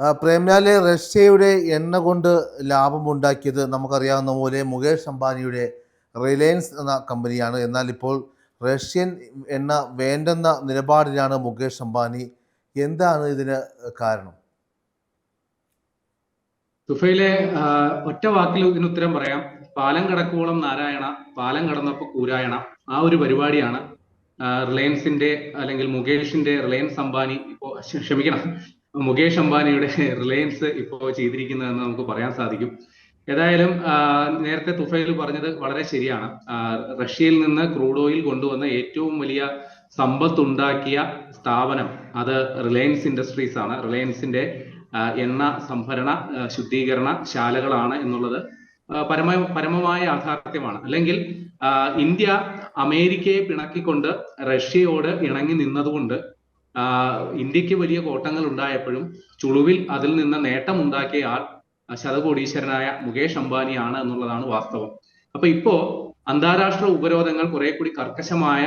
പ്രേംലാൽ റഷ്യയുടെ എണ്ണ കൊണ്ട് ലാഭമുണ്ടാക്കിയത് നമുക്കറിയാവുന്ന പോലെ മുകേഷ് അംബാനിയുടെ റിലയൻസ് എന്ന കമ്പനിയാണ്. എന്നാൽ ഇപ്പോൾ റഷ്യൻ എണ്ണ വേണ്ടെന്ന നിലപാടിലാണ് മുകേഷ് അംബാനി. എന്താണ് ഇതിന് കാരണം? തുഫയിലെ ഒറ്റ വാക്കിൽ ഇതിന് ഉത്തരം പറയാം. പാലം കടക്കുവോളം നാരായണ പാലം കടന്നപ്പോൾ കൂരായണ ആ ഒരു പരിപാടിയാണ് റിലയൻസിന്റെ അല്ലെങ്കിൽ മുകേഷിന്റെ റിലയൻസ് അംബാനി ഇപ്പോ ക്ഷമിക്കണം. മുകേഷ് അംബാനിയുടെ റിലയൻസ് ഇപ്പോ ചെയ്തിരിക്കുന്നതെന്ന് നമുക്ക് പറയാൻ സാധിക്കും. ഏതായാലും നേരത്തെ തുഫയിൽ പറഞ്ഞത് വളരെ ശരിയാണ്. റഷ്യയിൽ നിന്ന് ക്രൂഡ് ഓയിൽ കൊണ്ടുവന്ന ഏറ്റവും വലിയ സമ്പത്തുണ്ടാക്കിയ സ്ഥാപനം അത് റിലയൻസ് ഇൻഡസ്ട്രീസ് ആണ്. റിലയൻസിന്റെ എണ്ണ സംഭരണ ശുദ്ധീകരണ ശാലകളാണ് എന്നുള്ളത് പരമ പരമമായ യാഥാർത്ഥ്യമാണ്. അല്ലെങ്കിൽ ഇന്ത്യ അമേരിക്കയെ പിണക്കിക്കൊണ്ട് റഷ്യയോട് ഇണങ്ങി നിന്നതുകൊണ്ട് ഇന്ത്യയ്ക്ക് വലിയ കോട്ടങ്ങൾ ഉണ്ടായപ്പോഴും ചുളുവിൽ അതിൽ നിന്ന് നേട്ടം ഉണ്ടാക്കിയ ആൾ ശതകോടീശ്വരനായ മുകേഷ് അംബാനിയാണ് എന്നുള്ളതാണ് വാസ്തവം. അപ്പൊ ഇപ്പോ അന്താരാഷ്ട്ര ഉപരോധങ്ങൾ കുറെ കൂടി കർക്കശമായ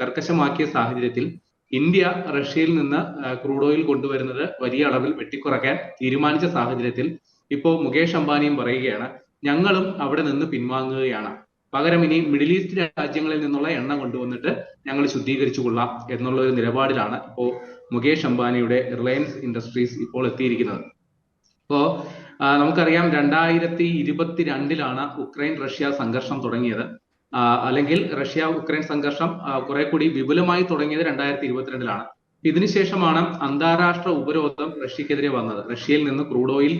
കർക്കശമാക്കിയ സാഹചര്യത്തിൽ ഇന്ത്യ റഷ്യയിൽ നിന്ന് ക്രൂഡ് ഓയിൽ കൊണ്ടുവരുന്നത് വലിയ അളവിൽ വെട്ടിക്കുറയ്ക്കാൻ തീരുമാനിച്ച സാഹചര്യത്തിൽ ഇപ്പോ മുകേഷ് അംബാനിയും പറയുകയാണ് ഞങ്ങളും അവിടെ നിന്ന് പിൻവാങ്ങുകയാണ്. പകരം ഇനി മിഡിൽ ഈസ്റ്റ് രാജ്യങ്ങളിൽ നിന്നുള്ള എണ്ണ കൊണ്ടുവന്നിട്ട് ഞങ്ങൾ ശുദ്ധീകരിച്ചു കൊള്ളാം എന്നുള്ള ഒരു നിലപാടിലാണ് ഇപ്പോ മുകേഷ് അംബാനിയുടെ റിലയൻസ് ഇൻഡസ്ട്രീസ് ഇപ്പോൾ എത്തിയിരിക്കുന്നത്. ഇപ്പോൾ നമുക്കറിയാം രണ്ടായിരത്തി ഇരുപത്തിരണ്ടിലാണ് ഉക്രൈൻ റഷ്യ സംഘർഷം തുടങ്ങിയത്. അല്ലെങ്കിൽ റഷ്യ ഉക്രൈൻ സംഘർഷം കുറെ കൂടി വിപുലമായി തുടങ്ങിയത് രണ്ടായിരത്തി ഇരുപത്തിരണ്ടിലാണ്. ഇതിനുശേഷമാണ് അന്താരാഷ്ട്ര ഉപരോധം റഷ്യക്കെതിരെ വന്നത്. റഷ്യയിൽ നിന്ന് ക്രൂഡ് ഓയിൽ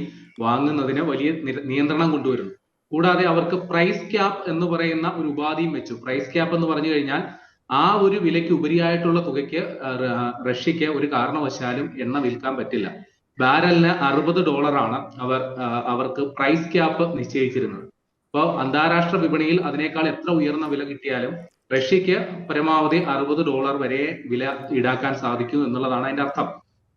വാങ്ങുന്നതിന് വലിയ നിയന്ത്രണം കൊണ്ടുവരുന്നു. കൂടാതെ അവർക്ക് പ്രൈസ് ക്യാപ് എന്ന് പറയുന്ന ഒരു ഉപാധിയും വെച്ചു. പ്രൈസ് ക്യാപ് എന്ന് പറഞ്ഞു കഴിഞ്ഞാൽ ആ ഒരു വിലയ്ക്ക് ഉപരിയായിട്ടുള്ള തുകയ്ക്ക് റഷ്യക്ക് ഒരു കാരണവശാലും എണ്ണ വിൽക്കാൻ പറ്റില്ല. ബാരലിന് അറുപത് ഡോളറാണ് അവർ അവർക്ക് പ്രൈസ് ക്യാപ്പ് നിശ്ചയിച്ചിരുന്നത്. അപ്പോൾ അന്താരാഷ്ട്ര വിപണിയിൽ അതിനേക്കാൾ എത്ര ഉയർന്ന വില കിട്ടിയാലും റഷ്യക്ക് പരമാവധി അറുപത് ഡോളർ വരെ വില ഈടാക്കാൻ സാധിക്കും എന്നുള്ളതാണ് അതിന്റെ അർത്ഥം.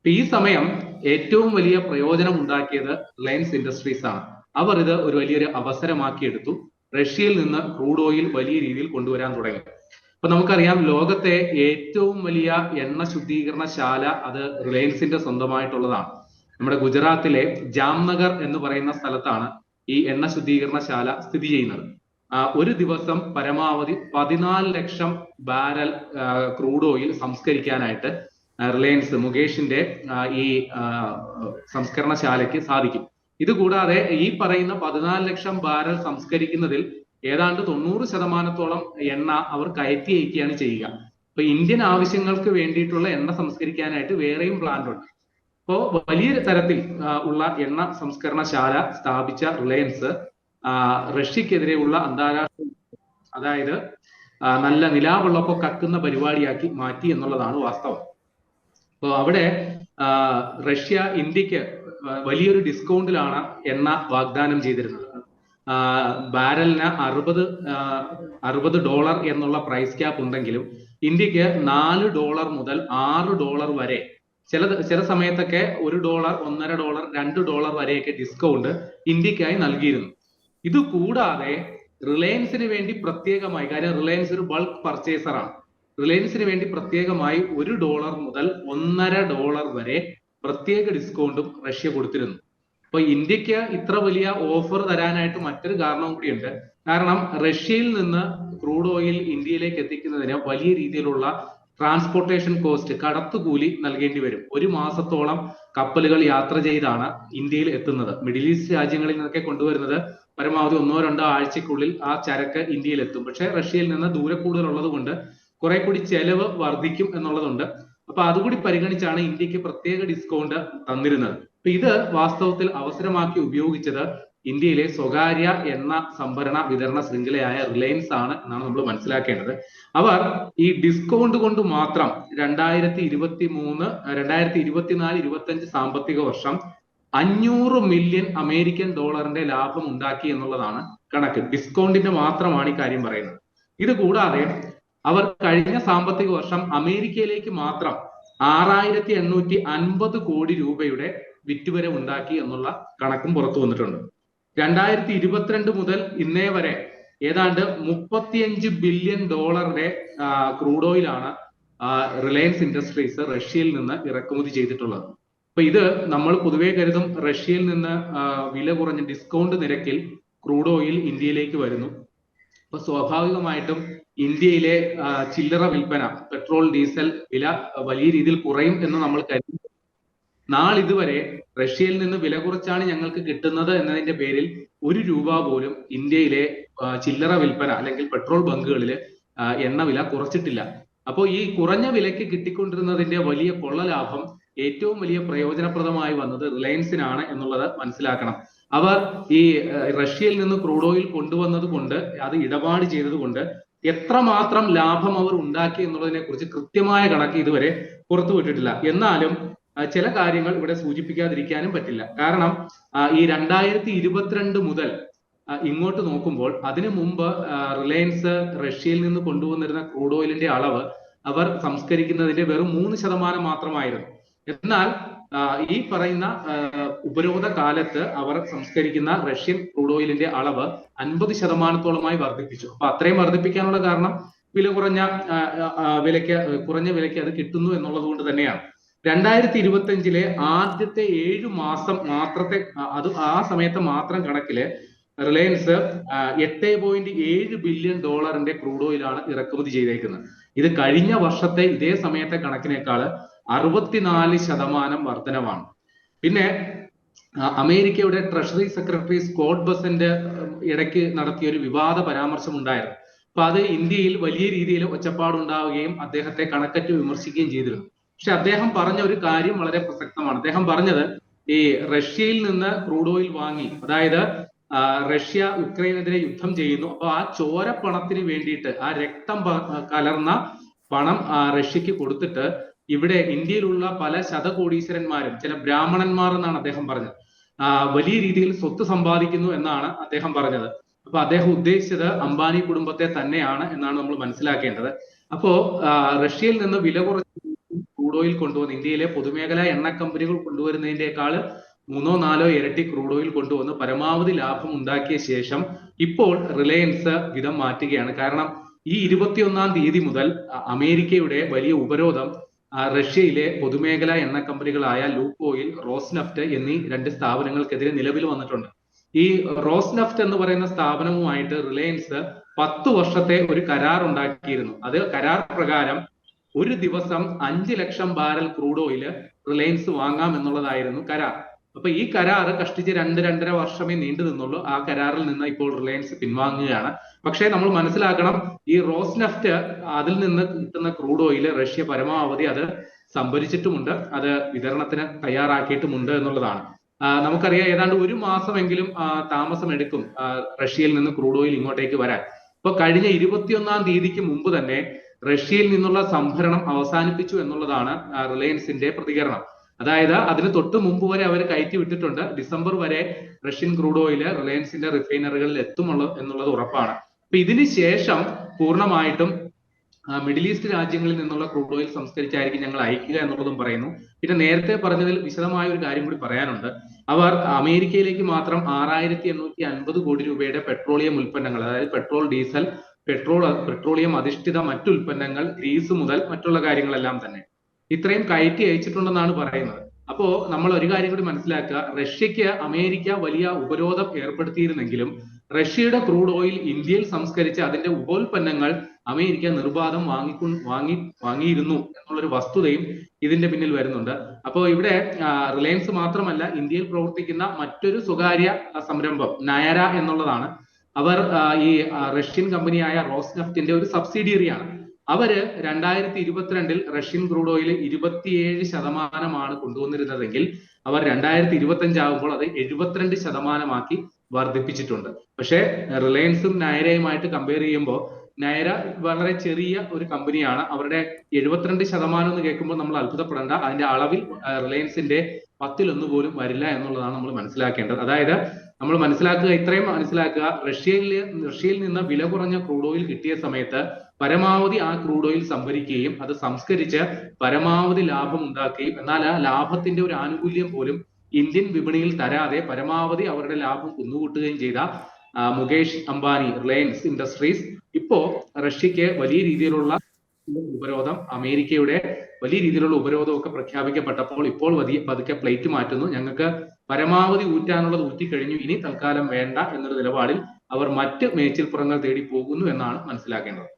ഈ സമയം ഏറ്റവും വലിയ പ്രയോജനം ഉണ്ടാക്കിയത് റിലയൻസ് ഇൻഡസ്ട്രീസ് ആണ്. അവർ ഇത് ഒരു വലിയൊരു അവസരമാക്കി എടുത്തു റഷ്യയിൽ നിന്ന് ക്രൂഡ് ഓയിൽ വലിയ രീതിയിൽ കൊണ്ടുവരാൻ തുടങ്ങി. അപ്പൊ നമുക്കറിയാം ലോകത്തെ ഏറ്റവും വലിയ എണ്ണ ശുദ്ധീകരണശാല അത് റിലയൻസിന്റെ സ്വന്തമായിട്ടുള്ളതാണ്. നമ്മുടെ ഗുജറാത്തിലെ ജാംനഗർ എന്ന് പറയുന്ന സ്ഥലത്താണ് ഈ എണ്ണ ശുദ്ധീകരണശാല സ്ഥിതി ചെയ്യുന്നത്. ഒരു ദിവസം പരമാവധി പതിനാല് ലക്ഷം ബാരൽ ക്രൂഡ് ഓയിൽ സംസ്കരിക്കാനായിട്ട് റിലയൻസ് മുകേഷിന്റെ ഈ സംസ്കരണശാലയ്ക്ക് സാധിക്കും. ഇത് കൂടാതെ ഈ പറയുന്ന പതിനാല് ലക്ഷം ബാരൽ സംസ്കരിക്കുന്നതിൽ ഏതാണ്ട് തൊണ്ണൂറ് ശതമാനത്തോളം എണ്ണ അവർ കയറ്റി അയക്കുകയാണ് ചെയ്യുക. അപ്പൊ ഇന്ത്യൻ ആവശ്യങ്ങൾക്ക് വേണ്ടിയിട്ടുള്ള എണ്ണ സംസ്കരിക്കാനായിട്ട് വേറെയും പ്ലാന്റ് ഉണ്ട്. അപ്പോ വലിയ തരത്തിൽ ഉള്ള എണ്ണ സംസ്കരണശാല സ്ഥാപിച്ച റിലയൻസ് റഷ്യക്കെതിരെയുള്ള അന്താരാഷ്ട്ര അതായത് നല്ല നിലാവുള്ളപ്പോ കക്കുന്ന പരിപാടിയാക്കി മാറ്റി എന്നുള്ളതാണ് വാസ്തവം. അപ്പോൾ അവിടെ റഷ്യ ഇന്ത്യയ്ക്ക് വലിയൊരു ഡിസ്കൗണ്ടിലാണ് എണ്ണ വാഗ്ദാനം ചെയ്തിരുന്നത്. ബാരലിന് അറുപത് അറുപത് ഡോളർ എന്നുള്ള പ്രൈസ് ക്യാപ്പ് ഉണ്ടെങ്കിലും ഇന്ത്യയ്ക്ക് നാല് ഡോളർ മുതൽ ആറ് ഡോളർ വരെ ചില ചില സമയത്തൊക്കെ ഒരു ഡോളർ ഒന്നര ഡോളർ രണ്ട് ഡോളർ വരെയൊക്കെ ഡിസ്കൗണ്ട് ഇന്ത്യക്കായി നൽകിയിരുന്നു. ഇത് കൂടാതെ റിലയൻസിന് വേണ്ടി പ്രത്യേകമായി കാര്യം റിലയൻസ് ഒരു ബൾക്ക് പർച്ചേസർ ആണ് റിലയൻസിന് വേണ്ടി പ്രത്യേകമായി ഒരു ഡോളർ മുതൽ ഒന്നര ഡോളർ വരെ പ്രത്യേക ഡിസ്കൗണ്ടും റഷ്യ കൊടുത്തിരുന്നു. അപ്പൊ ഇന്ത്യയ്ക്ക് ഇത്ര വലിയ ഓഫർ തരാനായിട്ട് മറ്റൊരു കാരണവും കൂടിയുണ്ട്. കാരണം റഷ്യയിൽ നിന്ന് ക്രൂഡ് ഓയിൽ ഇന്ത്യയിലേക്ക് എത്തിക്കുന്നതിന് വലിയ രീതിയിലുള്ള ട്രാൻസ്പോർട്ടേഷൻ കോസ്റ്റ് കടത്തുകൂലി നൽകേണ്ടി വരും. ഒരു മാസത്തോളം കപ്പലുകൾ യാത്ര ചെയ്താണ് ഇന്ത്യയിൽ എത്തുന്നത്. മിഡിൽ ഈസ്റ്റ് രാജ്യങ്ങളിൽ നിന്നൊക്കെ കൊണ്ടുവരുന്നത് പരമാവധി ഒന്നോ രണ്ടോ ആഴ്ചക്കുള്ളിൽ ആ ചരക്ക് ഇന്ത്യയിൽ എത്തും. പക്ഷേ റഷ്യയിൽ നിന്ന് ദൂരെ കൂടുതൽ ഉള്ളത് കൊണ്ട് കുറെ കൂടി ചെലവ് വർദ്ധിക്കും എന്നുള്ളതുണ്ട്. അപ്പൊ അതുകൂടി പരിഗണിച്ചാണ് ഇന്ത്യയ്ക്ക് പ്രത്യേക ഡിസ്കൗണ്ട് തന്നിരുന്നത്. അപ്പൊ ഇത് വാസ്തവത്തിൽ അവസരമാക്കി ഉപയോഗിച്ചത് ഇന്ത്യയിലെ സ്വകാര്യ എണ്ണ സംഭരണ വിതരണ ശൃംഖലയായ റിലയൻസ് ആണ് എന്നാണ് നമ്മൾ മനസ്സിലാക്കേണ്ടത്. അവർ ഈ ഡിസ്കൗണ്ട് കൊണ്ട് മാത്രം രണ്ടായിരത്തി ഇരുപത്തി മൂന്ന് രണ്ടായിരത്തി ഇരുപത്തിനാല് ഇരുപത്തി അഞ്ച് സാമ്പത്തിക വർഷം അഞ്ഞൂറ് മില്യൺ അമേരിക്കൻ ഡോളറിന്റെ ലാഭം ഉണ്ടാക്കി എന്നുള്ളതാണ് കണക്ക്. ഡിസ്കൗണ്ടിന്റെ മാത്രമാണ് ഈ കാര്യം പറയുന്നത്. ഇത് കൂടാതെ അവർ കഴിഞ്ഞ സാമ്പത്തിക വർഷം അമേരിക്കയിലേക്ക് മാത്രം ആറായിരത്തി എണ്ണൂറ്റി അൻപത് കോടി രൂപയുടെ വിറ്റുവരെ ഉണ്ടാക്കി എന്നുള്ള കണക്കും പുറത്തു വന്നിട്ടുണ്ട്. രണ്ടായിരത്തി ഇരുപത്തിരണ്ട് മുതൽ ഇന്നേ വരെ ഏതാണ്ട് മുപ്പത്തിയഞ്ച് ബില്യൺ ഡോളറുടെ ക്രൂഡ് ഓയിലാണ് റിലയൻസ് ഇൻഡസ്ട്രീസ് റഷ്യയിൽ നിന്ന് ഇറക്കുമതി ചെയ്തിട്ടുള്ളത്. അപ്പൊ ഇത് നമ്മൾ പൊതുവേ കരുതും റഷ്യയിൽ നിന്ന് വില കുറഞ്ഞ ഡിസ്കൗണ്ട് നിരക്കിൽ ക്രൂഡ് ഓയിൽ ഇന്ത്യയിലേക്ക് വരുന്നു. അപ്പൊ സ്വാഭാവികമായിട്ടും ഇന്ത്യയിലെ ചില്ലറ വിൽപ്പന പെട്രോൾ ഡീസൽ വില വലിയ രീതിയിൽ കുറയും എന്ന് നമ്മൾ കരുതി. നാളിതുവരെ റഷ്യയിൽ നിന്ന് വില കുറച്ചാണ് ഞങ്ങൾക്ക് കിട്ടുന്നത് എന്നതിന്റെ പേരിൽ ഒരു രൂപ പോലും ഇന്ത്യയിലെ ചില്ലറ വിൽപ്പന അല്ലെങ്കിൽ പെട്രോൾ ബങ്കുകളിൽ എണ്ണ വില കുറച്ചിട്ടില്ല. അപ്പോൾ ഈ കുറഞ്ഞ വിലയ്ക്ക് കിട്ടിക്കൊണ്ടിരുന്നതിന്റെ വലിയ കൊള്ള ലാഭം ഏറ്റവും വലിയ പ്രയോജനപ്രദമായി വന്നത് റിലയൻസിനാണ് എന്നുള്ളത് മനസ്സിലാക്കണം. അവർ ഈ റഷ്യയിൽ നിന്ന് ക്രൂഡ് ഓയിൽ കൊണ്ടുവന്നത് കൊണ്ട് അത് ഇടപാട് ചെയ്തത് കൊണ്ട് എത്രമാത്രം ലാഭം അവർ ഉണ്ടാക്കി എന്നുള്ളതിനെ കുറിച്ച് കൃത്യമായ കണക്ക് ഇതുവരെ പുറത്തുവിട്ടിട്ടില്ല എന്നാലും ചില കാര്യങ്ങൾ ഇവിടെ സൂചിപ്പിക്കാതിരിക്കാനും പറ്റില്ല. കാരണം ഈ രണ്ടായിരത്തി ഇരുപത്തിരണ്ട് മുതൽ ഇങ്ങോട്ട് നോക്കുമ്പോൾ അതിനു മുമ്പ് റിലയൻസ് റഷ്യയിൽ നിന്ന് കൊണ്ടുവന്നിരുന്ന ക്രൂഡ് ഓയിലിന്റെ അളവ് അവർ സംസ്കരിക്കുന്നതിന്റെ വെറും മൂന്ന് ശതമാനം മാത്രമായിരുന്നു. എന്നാൽ ഈ പറയുന്ന ഉപരോധ കാലത്ത് അവർ സംസ്കരിക്കുന്ന റഷ്യൻ ക്രൂഡ് ഓയിലിന്റെ അളവ് അൻപത് ശതമാനത്തോളമായി വർദ്ധിപ്പിച്ചു. അപ്പൊ അത്രയും വർദ്ധിപ്പിക്കാനുള്ള കാരണം വില കുറഞ്ഞ വിലയ്ക്ക് കുറഞ്ഞ വിലയ്ക്ക് അത് കിട്ടുന്നു എന്നുള്ളത് കൊണ്ട് തന്നെയാണ്. രണ്ടായിരത്തി ഇരുപത്തി അഞ്ചിലെ ആദ്യത്തെ ഏഴു മാസം മാത്രത്തെ അത് ആ സമയത്ത് മാത്രം കണക്കിൽ റിലയൻസ് എട്ട് പോയിന്റ് ഏഴ് ബില്യൺ ഡോളറിന്റെ ക്രൂഡ് ഓയിലാണ് ഇറക്കുമതി ചെയ്തേക്കുന്നത്. ഇത് കഴിഞ്ഞ വർഷത്തെ ഇതേ സമയത്തെ കണക്കിനേക്കാൾ അറുപത്തിനാല് ശതമാനം വർധനവാണ്. പിന്നെ അമേരിക്കയുടെ ട്രഷറി സെക്രട്ടറി സ്കോട്ട് ബസന്റെ ഇടയ്ക്ക് നടത്തിയ ഒരു വിവാദ പരാമർശം ഉണ്ടായിരുന്നു അപ്പൊ അത് ഇന്ത്യയിൽ വലിയ രീതിയിൽ ഒച്ചപ്പാടുണ്ടാവുകയും അദ്ദേഹത്തെ കണക്കറ്റ് വിമർശിക്കുകയും ചെയ്തിരുന്നു. പക്ഷെ അദ്ദേഹം പറഞ്ഞ ഒരു കാര്യം വളരെ പ്രസക്തമാണ്. അദ്ദേഹം പറഞ്ഞത് ഈ റഷ്യയിൽ നിന്ന് ക്രൂഡ് ഓയിൽ വാങ്ങി അതായത് റഷ്യ യുക്രൈനെതിരെ യുദ്ധം ചെയ്യുന്നു. അപ്പൊ ആ ചോര പണത്തിന് വേണ്ടിയിട്ട് ആ രക്തം കലർന്ന പണം റഷ്യക്ക് കൊടുത്തിട്ട് ഇവിടെ ഇന്ത്യയിലുള്ള പല ശതകോടീശ്വരന്മാരും ചില ബ്രാഹ്മണന്മാർ എന്നാണ് അദ്ദേഹം പറഞ്ഞത്. വലിയ രീതിയിൽ സ്വത്ത് സമ്പാദിക്കുന്നു എന്നാണ് അദ്ദേഹം പറഞ്ഞത്. അപ്പൊ അദ്ദേഹം ഉദ്ദേശിച്ചത് അംബാനി കുടുംബത്തെ തന്നെയാണ് എന്നാണ് നമ്മൾ മനസ്സിലാക്കേണ്ടത്. അപ്പോ റഷ്യയിൽ നിന്ന് വില കുറച്ച് ക്രൂഡ് ഓയിൽ കൊണ്ടുവന്ന് ഇന്ത്യയിലെ പൊതുമേഖലാ എണ്ണ കമ്പനികൾ കൊണ്ടുവരുന്നതിനേക്കാൾ മൂന്നോ നാലോ ഇരട്ടി ക്രൂഡ് ഓയിൽ കൊണ്ടുവന്ന് പരമാവധി ലാഭം ഉണ്ടാക്കിയ ശേഷം ഇപ്പോൾ റിലയൻസ് വിധം മാറ്റുകയാണ്. കാരണം ഈ ഇരുപത്തിയൊന്നാം തീയതി മുതൽ അമേരിക്കയുടെ വലിയ ഉപരോധം റഷ്യയിലെ പൊതുമേഖല എണ്ണ കമ്പനികളായ ലൂക്കോയിൽ റോസ്നഫ്റ്റ് എന്നീ രണ്ട് സ്ഥാപനങ്ങൾക്കെതിരെ നിലവിൽ വന്നിട്ടുണ്ട്. ഈ റോസ്നഫ്റ്റ് എന്ന് പറയുന്ന സ്ഥാപനവുമായിട്ട് റിലയൻസ് പത്ത് വർഷത്തെ ഒരു കരാർ ഉണ്ടാക്കിയിരുന്നു. അത് കരാർ പ്രകാരം ഒരു ദിവസം അഞ്ച് lakh barrel crude oil Reliance വാങ്ങാം എന്നുള്ളതായിരുന്നു കരാർ. അപ്പൊ ഈ കരാർ കഷ്ടിച്ച് രണ്ട് രണ്ടര വർഷമേ നീണ്ടു നിന്നുള്ളൂ. ആ കരാറിൽ നിന്ന് ഇപ്പോൾ റിലയൻസ് പിൻവാങ്ങുകയാണ്. പക്ഷേ നമ്മൾ മനസ്സിലാക്കണം ഈ റോസ് നെഫ്റ്റ് അതിൽ നിന്ന് കിട്ടുന്ന ക്രൂഡ് ഓയിൽ റഷ്യ പരമാവധി അത് സംഭരിച്ചിട്ടുമുണ്ട്. അത് വിതരണത്തിന് തയ്യാറാക്കിയിട്ടുമുണ്ട് എന്നുള്ളതാണ്. നമുക്കറിയാം ഏതാണ്ട് ഒരു മാസമെങ്കിലും താമസം എടുക്കും റഷ്യയിൽ നിന്ന് ക്രൂഡ് ഓയിൽ ഇങ്ങോട്ടേക്ക് വരാൻ. ഇപ്പൊ കഴിഞ്ഞ ഇരുപത്തിയൊന്നാം തീയതിക്ക് മുമ്പ് തന്നെ റഷ്യയിൽ നിന്നുള്ള സംഭരണം അവസാനിപ്പിച്ചു എന്നുള്ളതാണ് റിലയൻസിന്റെ പ്രതികരണം. അതായത് അതിന് തൊട്ട് മുമ്പ് വരെ അവർ കയറ്റി വിട്ടിട്ടുണ്ട്. ഡിസംബർ വരെ റഷ്യൻ ക്രൂഡ് ഓയിൽ റിലയൻസിന്റെ റിഫൈനറികളിൽ എത്തുമുള്ള എന്നുള്ളത് ഉറപ്പാണ്. അപ്പൊ ഇതിന് ശേഷം പൂർണമായിട്ടും മിഡിൽ ഈസ്റ്റ് രാജ്യങ്ങളിൽ നിന്നുള്ള ക്രൂഡ് ഓയിൽ സംസ്കരിച്ചായിരിക്കും ഞങ്ങൾ അയക്കുക എന്നുള്ളതും പറയുന്നു. പിന്നെ നേരത്തെ പറഞ്ഞതിൽ വിശദമായ ഒരു കാര്യം കൂടി പറയാനുണ്ട്. അവർ അമേരിക്കയിലേക്ക് മാത്രം ആറായിരത്തി എണ്ണൂറ്റി അൻപത് കോടി രൂപയുടെ പെട്രോളിയം ഉൽപ്പന്നങ്ങൾ അതായത് പെട്രോൾ ഡീസൽ പെട്രോൾ പെട്രോളിയം അധിഷ്ഠിത മറ്റു ഉൽപ്പന്നങ്ങൾ ഗ്രീസ് മുതൽ മറ്റുള്ള കാര്യങ്ങളെല്ലാം തന്നെ. ഇത്രയും കയറ്റി അയച്ചിട്ടുണ്ടെന്നാണ് പറയുന്നത്. അപ്പോ നമ്മൾ ഒരു കാര്യം കൂടി മനസ്സിലാക്കുക. റഷ്യക്ക് അമേരിക്ക വലിയ ഉപരോധം ഏർപ്പെടുത്തിയിരുന്നെങ്കിലും റഷ്യയുടെ ക്രൂഡ് ഓയിൽ ഇന്ത്യയിൽ സംസ്കരിച്ച് അതിന്റെ ഉപോൽപ്പന്നങ്ങൾ അമേരിക്ക നിർബാധം വാങ്ങിക്കൊ വാങ്ങി വാങ്ങിയിരുന്നു എന്നുള്ളൊരു വസ്തുതയും ഇതിന്റെ പിന്നിൽ വരുന്നുണ്ട്. അപ്പോൾ ഇവിടെ റിലയൻസ് മാത്രമല്ല ഇന്ത്യയിൽ പ്രവർത്തിക്കുന്ന മറ്റൊരു സ്വകാര്യ സംരംഭം നയര എന്നുള്ളതാണ്. അവർ ഈ റഷ്യൻ കമ്പനിയായ റോസ്നെഫ്റ്റിന്റെ ഒരു സബ്സിഡിയറിയാണ്. അവർ രണ്ടായിരത്തി ഇരുപത്തിരണ്ടിൽ റഷ്യൻ ക്രൂഡ് ഓയിൽ ഇരുപത്തിയേഴ് ശതമാനമാണ് കൊണ്ടുവന്നിരുന്നതെങ്കിൽ അവർ രണ്ടായിരത്തി ഇരുപത്തി അഞ്ചാകുമ്പോൾ അത് എഴുപത്തിരണ്ട് ശതമാനമാക്കി വർദ്ധിപ്പിച്ചിട്ടുണ്ട്. പക്ഷേ റിലയൻസും നയരയുമായിട്ട് കമ്പയർ ചെയ്യുമ്പോൾ നയര വളരെ ചെറിയ ഒരു കമ്പനിയാണ് അവരുടെ എഴുപത്തിരണ്ട് ശതമാനം എന്ന് കേൾക്കുമ്പോൾ നമ്മൾ അത്ഭുതപ്പെടേണ്ട. അതിന്റെ അളവിൽ റിലയൻസിന്റെ പത്തിലൊന്ന് പോലും വരില്ല എന്നുള്ളതാണ് നമ്മൾ മനസ്സിലാക്കേണ്ടത്. അതായത് നമ്മൾ മനസ്സിലാക്കുക ഇത്രയും മനസ്സിലാക്കുക റഷ്യയിൽ റഷ്യയിൽ നിന്ന് വില കുറഞ്ഞ ക്രൂഡ് ഓയിൽ കിട്ടിയ സമയത്ത് പരമാവധി ആ ക്രൂഡ് ഓയിൽ സംഭരിക്കുകയും അത് സംസ്കരിച്ച് പരമാവധി ലാഭം ഉണ്ടാക്കുകയും എന്നാൽ ആ ലാഭത്തിന്റെ ഒരു ആനുകൂല്യം പോലും ഇന്ത്യൻ വിപണിയിൽ തരാതെ പരമാവധി അവരുടെ ലാഭം കുന്നുകൂട്ടുകയും ചെയ്ത മുകേഷ് അംബാനി റിലയൻസ് ഇൻഡസ്ട്രീസ് ഇപ്പോ റഷ്യക്ക് വലിയ രീതിയിലുള്ള ഉപരോധം അമേരിക്കയുടെ വലിയ രീതിയിലുള്ള ഉപരോധമൊക്കെ പ്രഖ്യാപിക്കപ്പെട്ടപ്പോൾ ഇപ്പോൾ പതുക്കെ പ്ലേറ്റ് മാറ്റുന്നു. ഞങ്ങൾക്ക് പരമാവധി ഊറ്റാനുള്ളത് ഊറ്റി കഴിഞ്ഞു ഇനി തൽക്കാലം വേണ്ട എന്നൊരു നിലപാടിൽ അവർ മറ്റ് മേച്ചിൽപ്പുറങ്ങൾ തേടി പോകുന്നു എന്നാണ് മനസ്സിലാക്കേണ്ടത്.